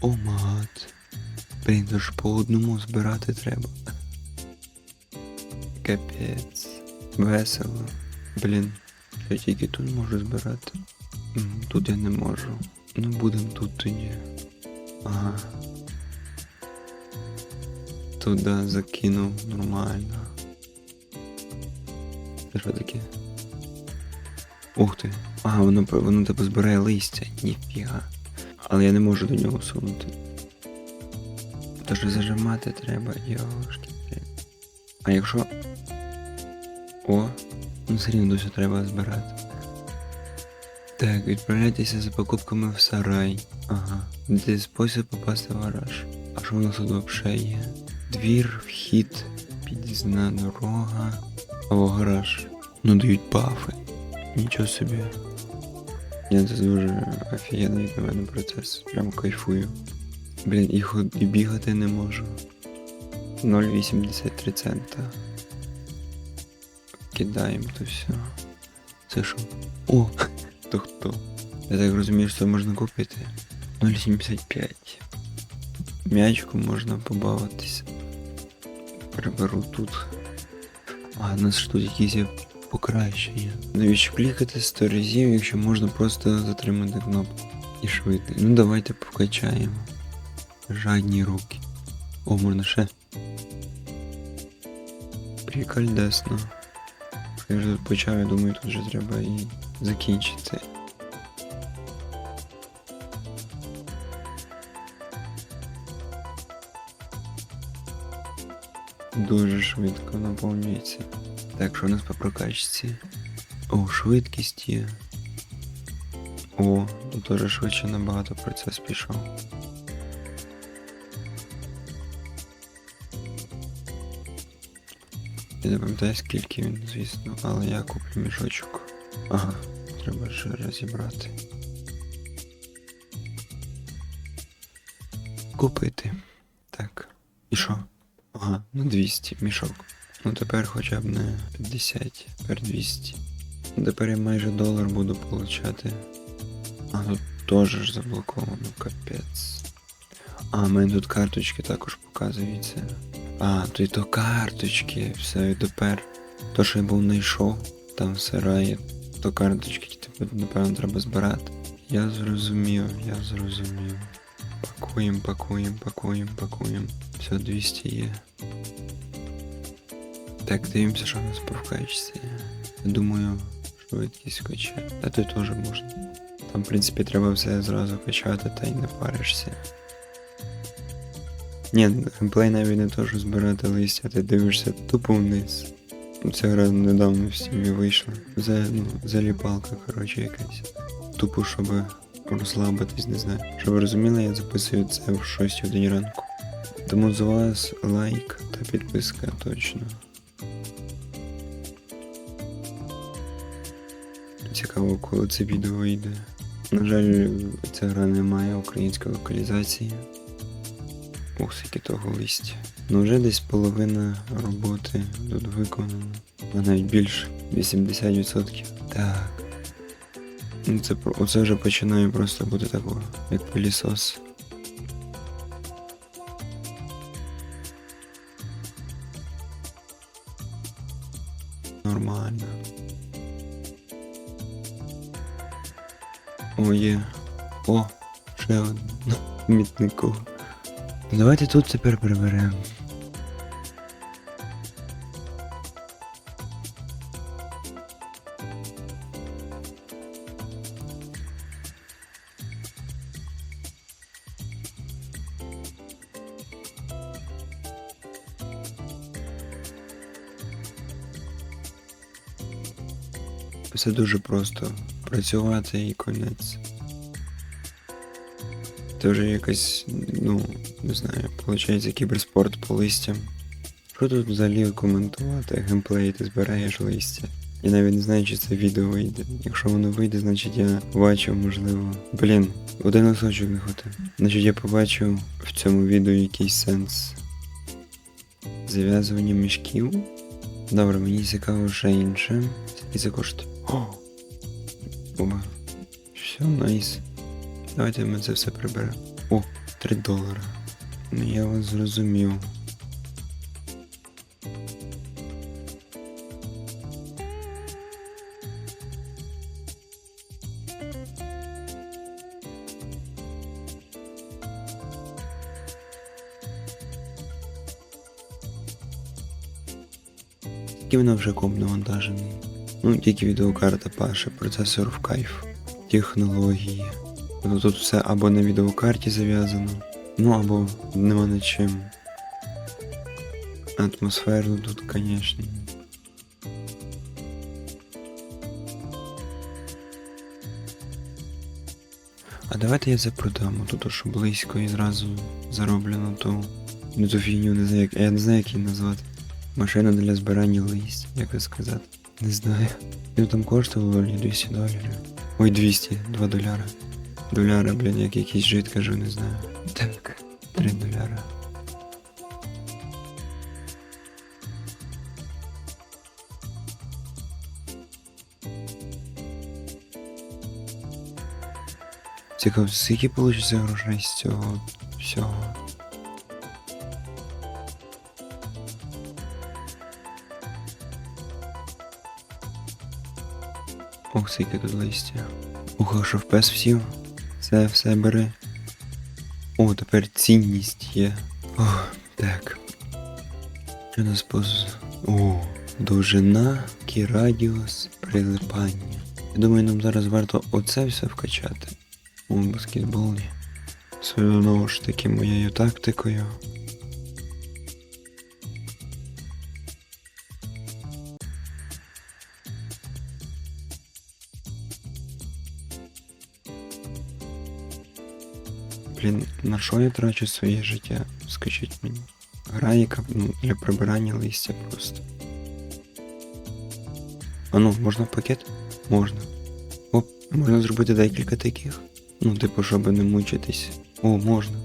О, мат. Блін, то ж по одному збирати треба. Капець. Весело. Блін, я тільки тут можу збирати. Тут я не можу. Ну будем тут тоді. Ага. Туди закинув нормально. Це що таке? Ух ти. Ага, воно, воно типу збирає листя. Ніфіга. Але я не можу до нього сунути. Тож зажимати треба, йошки. А якщо. О, ну все рівно досі треба збирати. Так, відправляйтеся за покупками в сарай. Ага. Де спосіб попасти в гараж. А що у нас тут взагалі є? Двір, вхід, під'їзна дорога. Або гараж. Ну дають бафи. Нічого собі. Я це дуже офігенний для мене процес. Прям кайфую. Блін, і, ход... і бігати не можу. 0,83 цента. Кидаємо то все. Це що? О! То хто? Я так розумію, що можна купити. 0,75. М'ячку можна побавитися. Приберу тут. А, у нас ж тут якісь покращення. Навіщо клікати 100 разів, якщо можна просто затримати кнопку. І швидко. Ну давайте покачаємо. Жадні руки. О, можна ще. Прикольдесно. Я вже почав, я думаю, тут вже треба і закінчити. Дуже швидко наповнюється. Так, що у нас по прокачці? О, швидкість є. О, тут теж швидше набагато процес пішов. Я не пам'ятаю скільки він, звісно, але я куплю мішочок. Ага, треба ще розібрати. Купити. Так. І що? Ага, ну 200 мішок. Ну тепер хоча б не 50, тепер 200. Ну, Тепер я майже долар буду получати. А тут теж ж заблоковано, капець. А, в мене тут карточки також показуються. А, то й то карточки, все, і тепер. То, що я був знайшов, там в сараї, то карточки, типу, напевно, треба збирати. Я зрозумів, я зрозумів. Пакуємо, пакуємо, пакуємо, пакуємо. Все, 200 є. Так, дивимося, що у нас по вкачці. Я думаю, швидкість качає. А то теж можна. Там, в принципі, треба все зразу качати, та й не паришся. Ні, геймплей навіть не то, що збирати листя, ти дивишся тупо вниз. Ця гра недавно в стімі вийшла. За, ну, заліпалка, коротше, якась. Тупо, щоб розслабитись, не знаю. Щоб ви розуміли, я записую це в 6 годині ранку. Тому з вас лайк та підписка точно. Цікаво, коли це відео вийде. На жаль, ця гра не має української локалізації. Ох, скільки того листя. Ну вже десь половина роботи тут виконана. А навіть більше 80%. Так. Ну це оце вже починає просто бути такого, як пилісос. Є. О, ще один. Мітнику. Давайте тут тепер приберемо. Все дуже просто. Працювати і конець. Це вже якась, ну, не знаю, виходить кіберспорт по листям. Що тут взагалі коментувати? Геймплей ти збираєш листя. Я навіть не знаю, чи це відео вийде. Якщо воно вийде, значить я побачив, можливо. Блін, один носочок не. Значить я побачив в цьому відео якийсь сенс. Зав'язування мішків. Добре, мені цікаво ще інше. Скільки це коштує? О! Оба. Все, найс. Давайте ми це все приберемо. О, 3 долара. Ну я вас зрозумів. Скільки вона вже комп навантажений? Ну, тільки відеокарта паше, процесор в кайф, технології. Ну тут все або на відеокарті зав'язано, ну або нема на чим. Атмосферно тут, звісно. А давайте я це продам, тут що близько і зразу зароблю на ту. Ту фігню не знаю. Я не знаю, як її назвати. Машина для збирання листя, як це сказати. Не знаю. Ну там коштувало мені 200 доларів. Ой, 200, 2 доляра. Доляра, блін, як якийсь жит, кажу, не знаю. Так, 3 доляра. Цікаво, скільки вийде грошей з цього всього? Ох, скільки тут листя. Ух, що пес всів? Все, все бери. О, тепер цінність є. Ох, так. Що нас поз... О, довжина, який радіус прилипання. Я думаю, нам зараз варто оце все вкачати. У баскетболі. Своєю знову ж таки моєю тактикою. Блін, на що я трачу своє життя? Скажіть мені. Гра, яка ну, для прибирання листя просто. А ну, можна в пакет? Можна. Оп, можна зробити декілька таких. Ну, типу, щоб не мучитись. О, можна.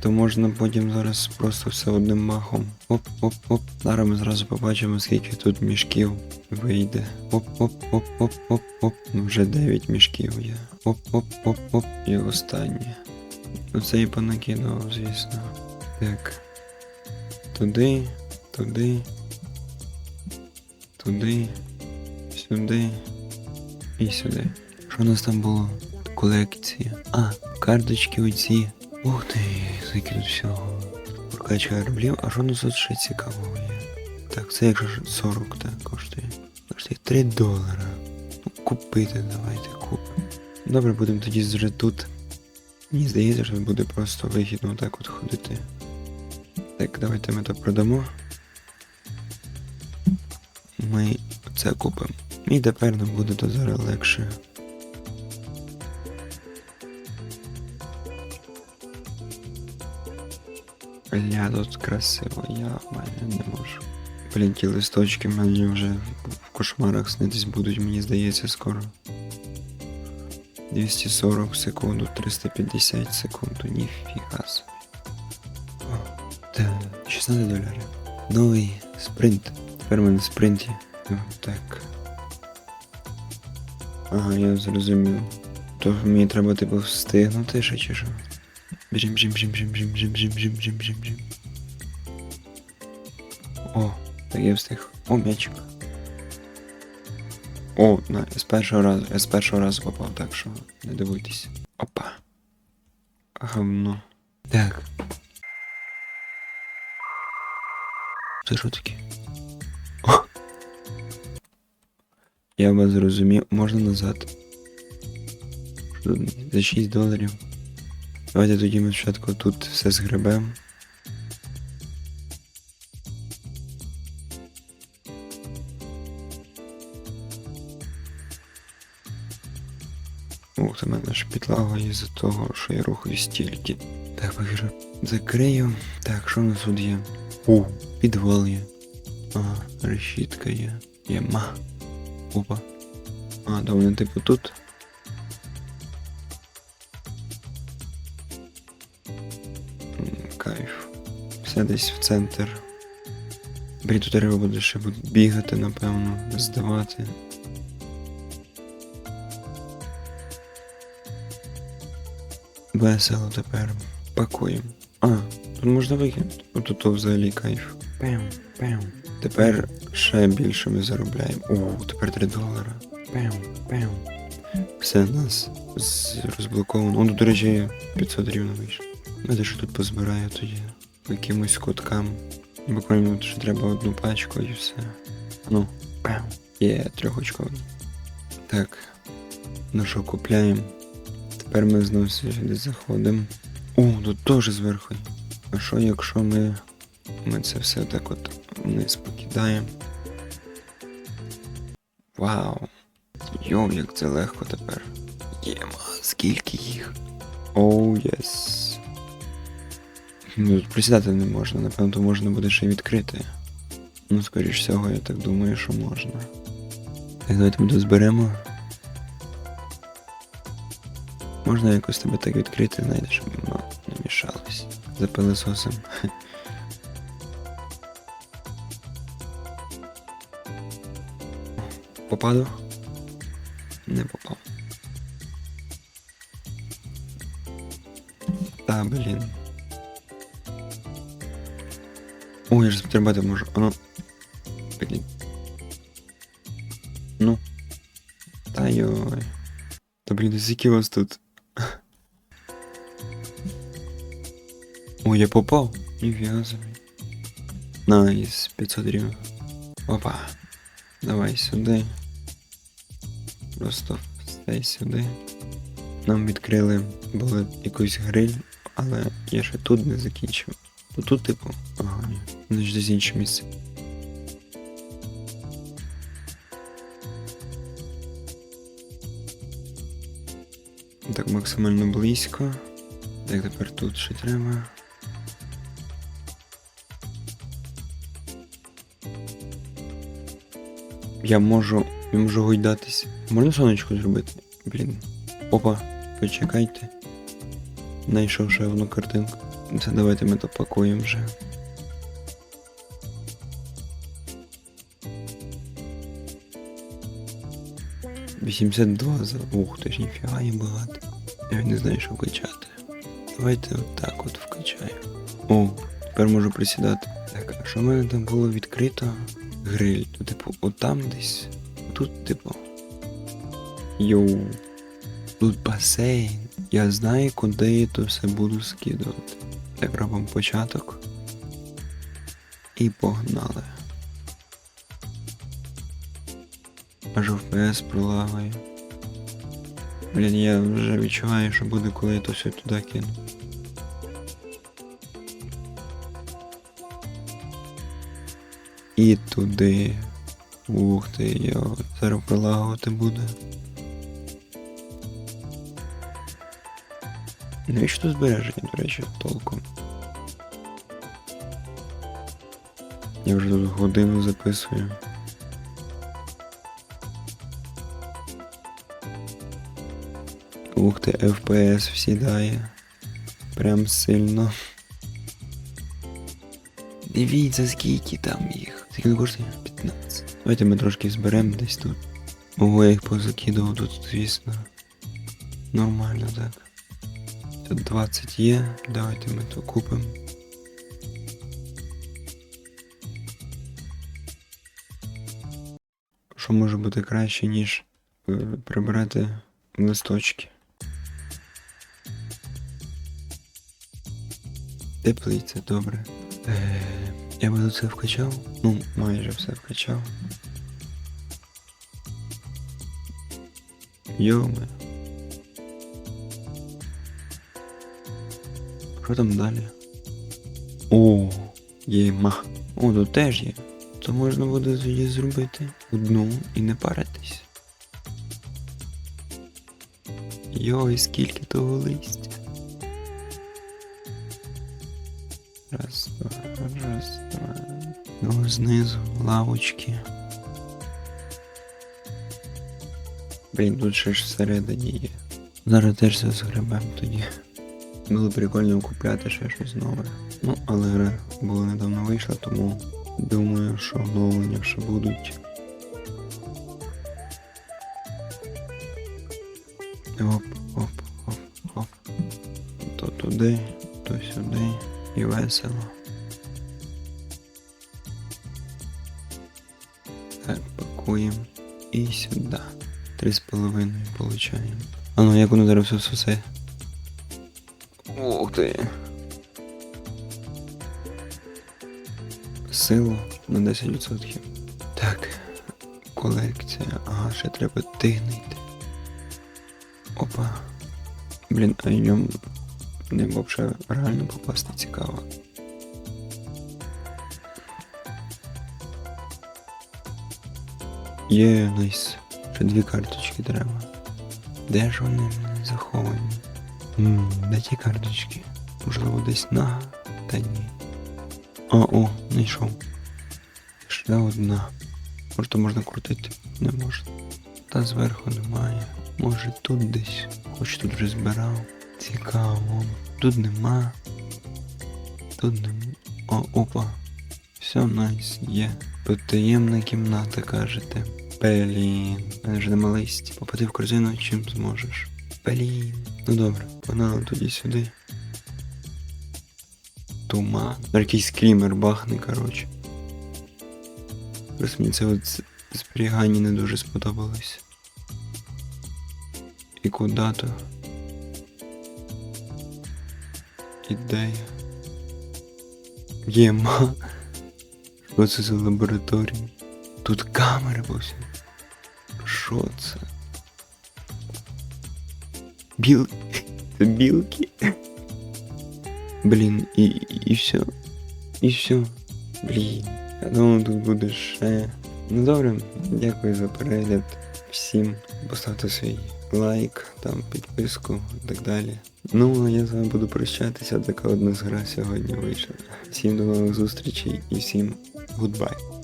То можна потім зараз просто все одним махом. Оп, оп, оп. Зараз ми зразу побачимо, скільки тут мішків вийде. Оп, оп, оп, оп, оп, оп. Ну вже 9 мішків є. Оп, оп, оп, оп. І останнє. Оце і понакидував, звісно. Так. Туди, туди. Туди. Сюди. І сюди. Що у нас там було? Колекція. А, карточки оці. Ух ти, скільки тут всього. Прокачка рублів, а що у нас тут ще цікавого є? Так, це якщо ж 40 так коштує. Коштує 3 долара. Ну, купити давайте купимо. Добре, будемо тоді вже тут. Мені здається, що буде просто вигідно так от ходити. Так, давайте ми то продамо. Ми це купимо. І тепер нам буде то зараз легше. Бля, тут красиво, я в мене не можу. Блін, ті листочки мені вже в кошмарах снитись будуть, мені здається, скоро. 240 секунду, 350 секунд, ніфіга собі. О, Так, 16 доларів. Новий спринт. Тепер мене в спринті. Так. Ага, я зрозумів. То мені треба типу встигнути ще чи що? Біжим, біжим, біжим, біжим, біжим, біжим, біжим, біжим, біжим, біжим. О, так я встиг. О, м'ячик. О, на, з першого разу, я з першого разу попав, так що не дивуйтесь. Опа. Говно. Так. Це що таке? О! Я вас зрозумів, можна назад. За 6 доларів. Давайте тоді ми спочатку тут все згребемо. Із-за того, що я рухаю стільки. Так, поки закрию. Так, що у нас тут є? О, підвал є. Ага, решітка є. Є ма. Опа. А, да типу тут. Кайф. Все десь в центр. Блін, тут треба буде ще бігати, напевно, здавати. Весело тепер. Пакуємо. А, тут можна викинути. Тут то взагалі кайф. Пем, пем. Тепер ще більше ми заробляємо. О, тепер 3 долара. Пем, пем. Все у нас розблоковано. О, до речі, 500 рівно вийшло. Я що тут позбираю тоді. По якимось коткам. Буквально ще треба одну пачку і все. Ну, пем. Є трьохочковий. Так. Ну що, купляємо. Тепер ми знову сюди заходимо. О, тут теж зверху. А що якщо ми. Ми це все так от вниз покидаємо. Вау. Йоу, як це легко тепер. Єма, скільки їх? Оу, єс. Ну, тут присідати не можна, напевно, то можна буде ще й відкрити. Ну, скоріш всього, я так думаю, що можна. Так, давайте ми дозберемо. Можна якось тебе так відкрити, знаєте, щоб воно не мішалось. За пилососом. Попаду? Не попав. Та, блін. Ой, я ж стрибати можу. А ну. Блін. Ну. Та йой. Та блін, скільки вас тут? Я попав. Ніфіга собі. Найс, 500 гривень. Опа. Давай сюди. Просто стей сюди. Нам відкрили було якийсь гриль, але я ще тут не закінчив. То тут, типу, ага, ні. Значить, десь інше місце. Так, максимально близько. Так, тепер тут ще треба. Я можу. Я можу гойдатись. Можна сонечко зробити? Блін. Опа, почекайте. Найшов ще одну картинку. Це давайте ми то пакуємо вже. Вісімдесят два за. Ух ти ж ніфіга є багато. Я не знаю, що вкачати. Давайте отак от вкачаю. О, тепер можу присідати. Так, а що в мене там було відкрито? Гриль. То, типу, отам десь. Тут, типу. Йоу. Тут басейн. Я знаю, куди я то все буду скидувати. Так робимо початок. І погнали. Аж FPS пролагає. Блін, я вже відчуваю, що буде, коли я то все туди кину. І туди. Ух ти, йо, зараз пролагувати буде. Навіщо тут збереження, до речі, толком? Я вже тут годину записую. Ух ти, FPS всідає. Прям сильно. Дивіться, скільки там їх. Скільки коштує? 15. Давайте ми трошки зберемо десь тут. Ого, я їх позакидував тут, звісно. Нормально так. Тут 20 є. Давайте ми то купимо. Що може бути краще, ніж е, прибирати листочки? Теплиця, добре. Я би все вкачав. Ну, майже все вкачав. Йоме. Що там далі? О, єма. О, тут теж є. То можна буде тоді зробити одну і не паритись. Йой, скільки того листя. Раз, два. Ну, знизу лавочки. Блін, тут ще ж всередині є. Зараз теж все згребем тоді. Було прикольно купляти ще щось нове. Ну, але гра була недавно вийшла, тому думаю, що оновлення ще будуть. Оп, оп, оп, оп. То туди. то сюди і весело. Так, пакуємо і сюди. Три з половиною получаємо. А ну як воно зараз все сосе? Ух ти. Силу на 10%. Так, колекція. Ага, ще треба тигнути. Опа. Блін, а в ньому не взагалі реально попасти цікаво. Є, найс. Ще дві карточки треба. Де ж вони заховані? Ммм, де ті карточки? Можливо, десь на. Та ні. А, о, знайшов. Ще одна. Може, то можна крутити? Не можна. Та зверху немає. Може тут десь. Хоч тут вже збирав. Цікаво. Тут нема. Тут нема. О, опа. Все найс, є. Тут таємна кімната, кажете. Блін, мене ж нема листя. Попади в корзину чим зможеш. Блін. Ну добре, погнали тоді сюди. Туман. Якийсь скрімер бахне, коротше. Просто мені це от зберігання не дуже сподобалось. І куди то? Ідея. Єма. Що це за лабораторія? Тут камери повсюди. Що це? Біл... Білки? Блін, і, і, все. І все. Блін. Я думав, тут буде ще. Ну добре, дякую за перегляд. Всім поставте свій лайк, там підписку і так далі. Ну, а я з вами буду прощатися, така одна з гра сьогодні вийшла. Всім до нових зустрічей і всім goodbye.